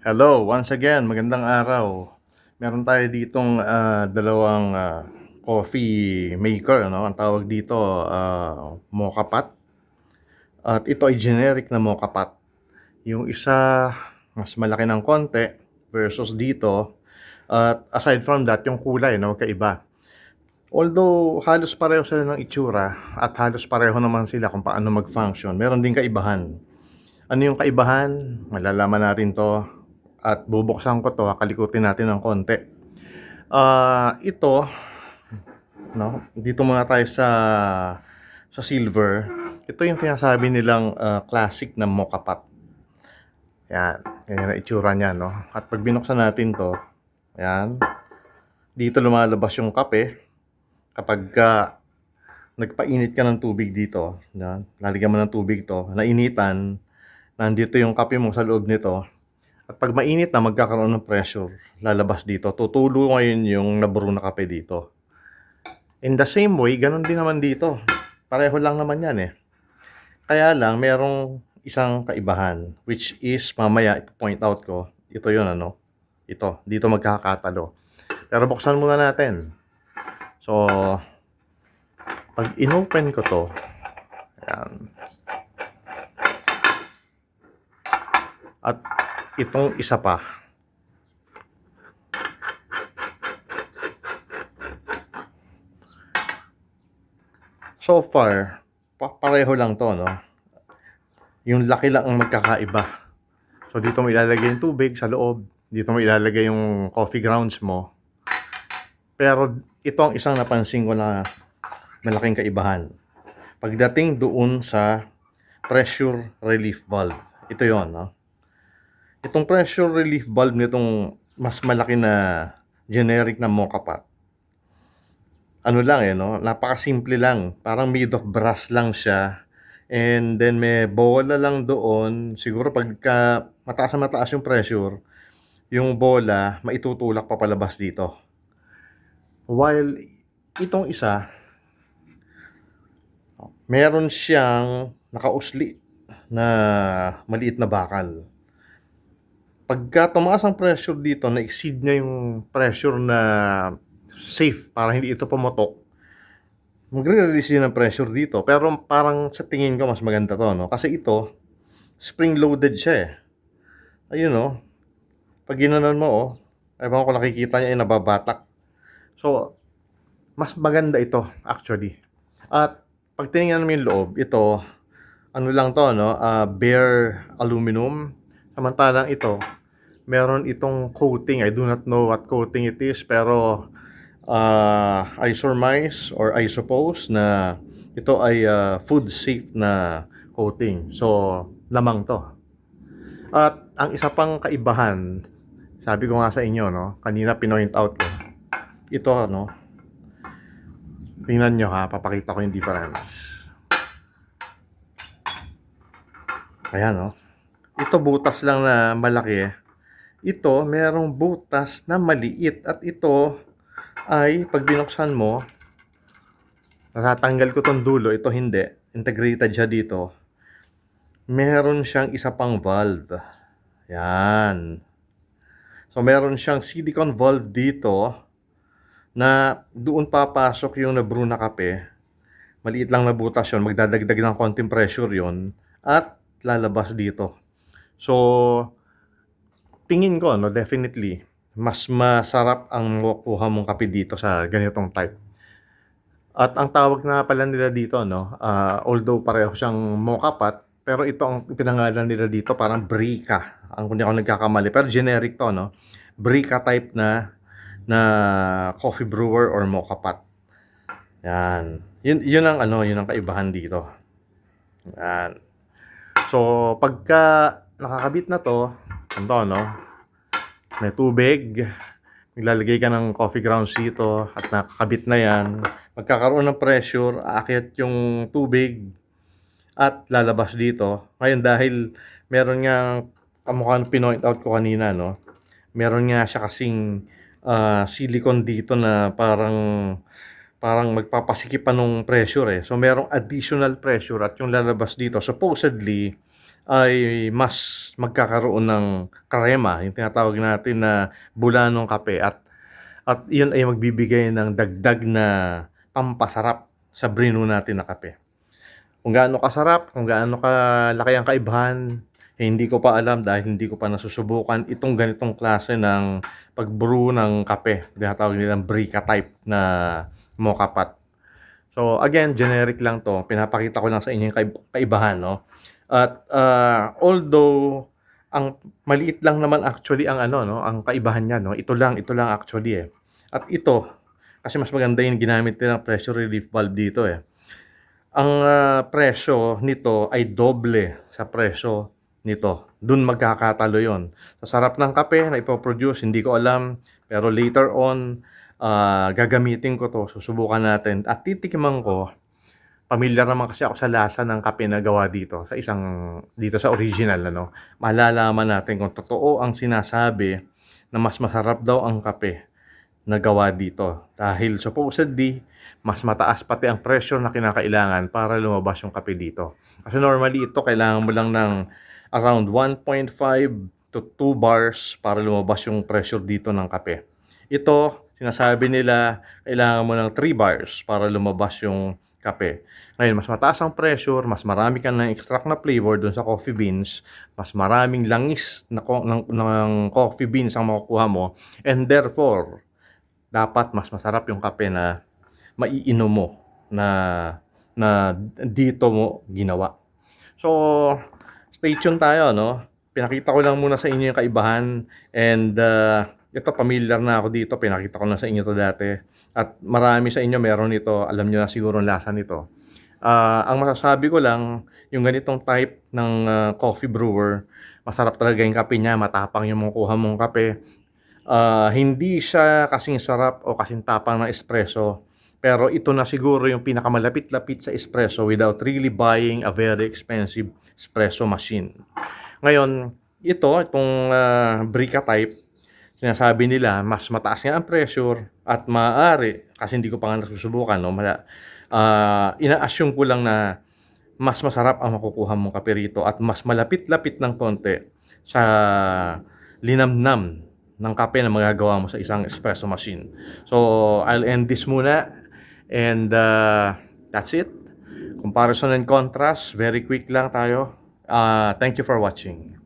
Hello, once again, magandang araw. Meron tayo ditong ah, dalawang ah, coffee maker, ano? Ang tawag dito, ah, mocha pot. At ito ay generic na mocha pot. Yung isa, mas malaki ng konti versus dito. At aside from that, yung kulay, no, kaiba. Although halos pareho sila ng itsura at halos pareho naman sila kung paano mag-function, meron din kaibahan. Ano yung kaibahan? Malalaman natin to at bubuksan ko to, kalikutin natin ng konti. Ah, ito, no, dito muna tayo sa sa silver. Ito yung tinasabi nilang ah, classic na mocha pot. Yan, ganyan na itsura niya, no? At pag binuksan natin to, yan, dito lumalabas yung kape. Kapag ka nagpainit ka ng tubig dito, yan, lalagyan mo ng tubig to, nainitan, nandito yung kape mo sa loob nito. At pag mainit na, magkakaroon ng pressure, lalabas dito. Tutulo ngayon yung naburo na kape dito. In the same way, ganun din naman dito. Pareho lang naman yan eh. Kaya lang, merong isang kaibahan, which is, mamaya, ipo-point out ko, ito yun ano, ito, dito magkakatalo. Pero buksan muna natin. So, pag inopen ko to, ayan, at itong isa pa. So far, pa- pareho lang to, no? Yung laki lang ang magkakaiba. So dito mo ilalagay yung tubig sa loob. Dito mo ilalagay yung coffee grounds mo. Pero ito ang isang napansin ko na malaking kaibahan. Pagdating doon sa pressure relief valve. Ito yon, no? Itong pressure relief valve nitong mas malaki na generic na mocha pot. Ano lang eh, no? Napakasimple lang. Parang made of brass lang siya. And then may bola lang doon. Siguro pagka mataas na mataas yung pressure, yung bola maitutulak pa palabas dito. While itong isa, meron siyang nakausli na maliit na bakal pagka tumaas ang pressure dito, na-exceed niya yung pressure na safe para hindi ito pumutok, magre-release din ng pressure dito. Pero parang sa tingin ko mas maganda to, no? Kasi ito, spring-loaded siya eh. Ayun, no? Pag ginanon mo, oh, ewan ko nakikita niya yung nababatak. So, mas maganda ito, actually. At pag tinignan mo yung loob, ito, ano lang to, no? Ah, bare aluminum. Samantalang ito, meron itong coating. I do not know what coating it is, pero uh, I surmise or I suppose na ito ay uh, food safe na coating. So, lamang to. At ang isa pang kaibahan, sabi ko nga sa inyo, no, kanina pinoint out ko, ito, no, tingnan nyo ha, papakita ko yung difference. Ayan, no. Ito butas lang na malaki. Ito, merong butas na maliit. At ito ay, pag binuksan mo, natatanggal ko tong dulo. Ito hindi. Integrated siya dito. Meron siyang isa pang valve. Yan. So, meron siyang silicone valve dito na doon papasok yung nabrew na kape. Maliit lang na butas yun. Magdadagdag ng konting pressure yun. At lalabas dito. So, tingin ko, no, definitely, mas masarap ang makukuha mong kape dito sa ganitong type. At ang tawag na pala nila dito, no, ah, although pareho siyang mocha pot, pero ito ang pinangalan nila dito parang Brika. Ang kung di ako nagkakamali, pero generic to, no. Brika type na na coffee brewer or mocha pot. Yan. Yun, yun ang ano, yun ang kaibahan dito. Yan. So, pagka nakakabit na to, ito, no? May tubig. Maglalagay ka ng coffee grounds dito at nakakabit na yan. Magkakaroon ng pressure, aakyat yung tubig at lalabas dito. Ngayon dahil meron nga kamukha ng pinoint out ko kanina, no? Meron nga siya kasing ah, silicone dito na parang parang magpapasikip pa nung pressure eh. So merong additional pressure at yung lalabas dito supposedly ay mas magkakaroon ng krema, yung tinatawag natin na bulanong kape at at yun ay magbibigay ng dagdag na pampasarap sa brino natin na kape. Kung gaano kasarap, kung gaano kalaki ang kaibahan, eh, hindi ko pa alam dahil hindi ko pa nasusubukan itong ganitong klase ng pag-brew ng kape. Tinatawag nilang Brika type na mocha pot. So again, generic lang to. Pinapakita ko lang sa inyo yung kaib- kaibahan, no? At ah, although ang maliit lang naman actually ang ano, no, ang kaibahan niya, no. Ito lang, ito lang actually eh. At ito, kasi mas maganda yung ginamit nilang pressure relief valve dito eh. Ang ah, presyo nito ay doble sa presyo nito. Doon magkakatalo yon. Sa sarap ng kape na ipoproduce, hindi ko alam. Pero later on, ah, gagamitin ko to, susubukan natin. At titikman ko, pamilyar naman kasi ako sa lasa ng kape na gawa dito, sa isang, dito sa original, ano. Malalaman natin kung totoo ang sinasabi na mas masarap daw ang kape na gawa dito. Dahil supposedly, mas mataas pati ang pressure na kinakailangan para lumabas yung kape dito. Kasi normally ito, kailangan mo lang ng around 1.5 to 2 bars para lumabas yung pressure dito ng kape. Ito, sinasabi nila, kailangan mo ng 3 bars para lumabas yung kape. Ngayon, mas mataas ang pressure, mas marami ka ng extract na flavor dun sa coffee beans, mas maraming langis na, ng, ng coffee beans ang makukuha mo, and therefore, dapat mas masarap yung kape na maiinom mo na na dito mo ginawa. So, stay tuned tayo, no? Pinakita ko lang muna sa inyo yung kaibahan and uh, ito familiar na ako dito, pinakita ko na sa inyo to dati. At marami sa inyo meron nito, alam niyo na siguro ang lasa nito. Ah, ang masasabi ko lang, yung ganitong type ng ah, coffee brewer, masarap talaga yung kape niya, matapang yung makukuha mong kape. Ah, hindi siya kasing sarap o kasing tapang ng espresso. Pero ito na siguro yung pinakamalapit-lapit sa espresso without really buying a very expensive espresso machine. Ngayon, ito, itong ah, Brika type, sinasabi nila, mas mataas nga ang pressure at maaari, kasi hindi ko pa nga nasusubukan, no? Mala, ah, ina-assume ko lang na mas masarap ang makukuha mong kape rito at mas malapit-lapit ng konti sa linamnam ng kape na magagawa mo sa isang espresso machine. So, I'll end this muna and uh, that's it. Comparison and contrast, very quick lang tayo. Uh, thank you for watching.